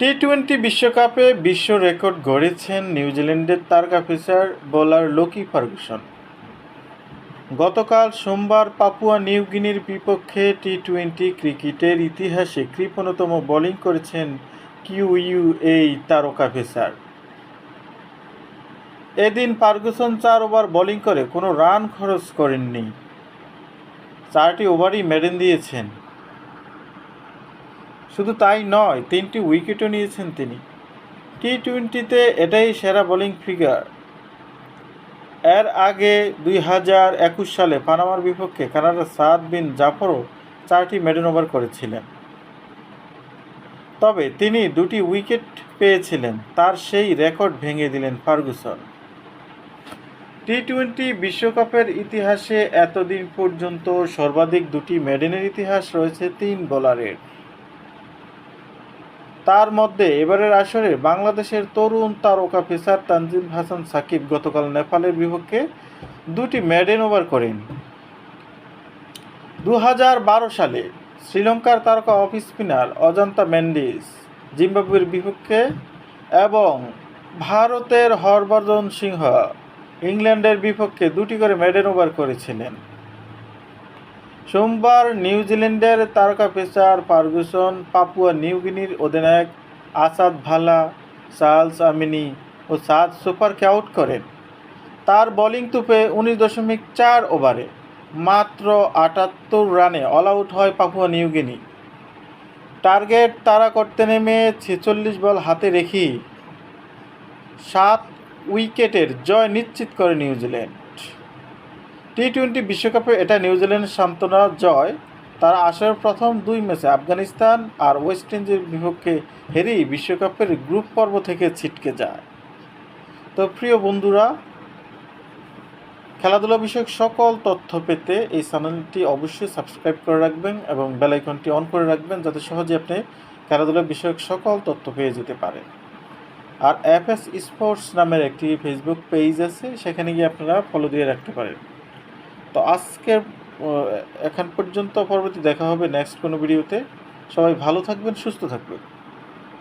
T twenty বিশ্বকাপে বিশ্ব record গড়েছেন নিউজিল্যান্ডের তারকা পেসার বোলার লোকি ফার্গুসন। গতকাল সোমবার পাপুয়া নিউগিনির বিপক্ষে টি টোয়েন্টি ক্রিকেটের ইতিহাসে কৃপণতম বোলিং করেছেন কিউইউ এই তারকা পেসার এদিন ফার্গুসন চার ওভার বোলিং করে কোনো রান খরচ করেননি। চারটি ওভারই মেডেন দিয়েছেন। শুধু তাই নয়, তিনটি উইকেটও নিয়েছেন তিনি। টি টোয়েন্টিতে এটাই সেরা বোলিং ফিগার। এর আগে দুই হাজার একুশ সালে পানামার বিপক্ষে কানাডার সাদ বিন জাফরও চারটি মেডেন ওভার করেছিলেন। তবে তিনি দুটি উইকেট পেয়েছিলেন, তার সেই রেকর্ড ভেঙে দিলেন ফার্গুসন। টি টোয়েন্টি বিশ্বকাপের ইতিহাসে এতদিন পর্যন্ত সর্বাধিক দুটি মেডেনের ইতিহাস রয়েছে তিন বোলারের। তার মধ্যে এবারের আসরে বাংলাদেশের তরুণ তারকা পেসার তানজিম হাসান সাকিব গতকাল নেপালের বিপক্ষে দুটি মেডেন ওভার করেন। দু হাজার বারো সালে শ্রীলঙ্কার তারকা অফ স্পিনার অজন্তা মেন্ডিস জিম্বাবুয়ের বিপক্ষে এবং ভারতের হরভজন সিংহ ইংল্যান্ডের বিপক্ষে দুটি করে মেডেন ওভার করেছিলেন। সোমবার নিউজিল্যান্ডের তারকা পেসার ফার্গুসন পাপুয়া নিউগিনির অধিনায়ক আসাদ ভালা চার্লস আমিনি ও সাদ সুপারকে আউট করেন। তার বোলিং তুপে উনিশ দশমিক চার ওভারে মাত্র আটাত্তর রানে অল আউট হয় পাপুয়া নিউগিনি টার্গেট তারা করতে নেমে ছেচল্লিশ বল হাতে রেখেই সাত উইকেটের জয় নিশ্চিত করে নিউজিল্যান্ড টি টোয়েন্টি বিশ্বকাপে এটা নিউজিল্যান্ডের সান্ত্বনা জয়। তারা আসরের প্রথম দুই ম্যাচে আফগানিস্তান আর ওয়েস্ট ইন্ডিজের বিপক্ষে হেরেই বিশ্বকাপের গ্রুপ পর্ব থেকে ছিটকে যায়। তো প্রিয় বন্ধুরা, খেলাধুলা বিষয়ক সকল তথ্য পেতে এই চ্যানেলটি অবশ্যই সাবস্ক্রাইব করে রাখবেন এবং বেলাইকনটি অন করে রাখবেন যাতে সহজে আপনি খেলাধুলা বিষয়ক সকল তথ্য পেয়ে যেতে পারেন। আর এফএস স্পোর্টস নামের একটি ফেসবুক পেজ আছে, সেখানে গিয়ে আপনারা ফলো দিয়ে রাখতে পারেন। তো আজকের এখান পর্যন্ত পরবর্তী দেখা হবে নেক্সট কোনো ভিডিওতে সবাই ভালো থাকবেন, সুস্থ থাকবেন।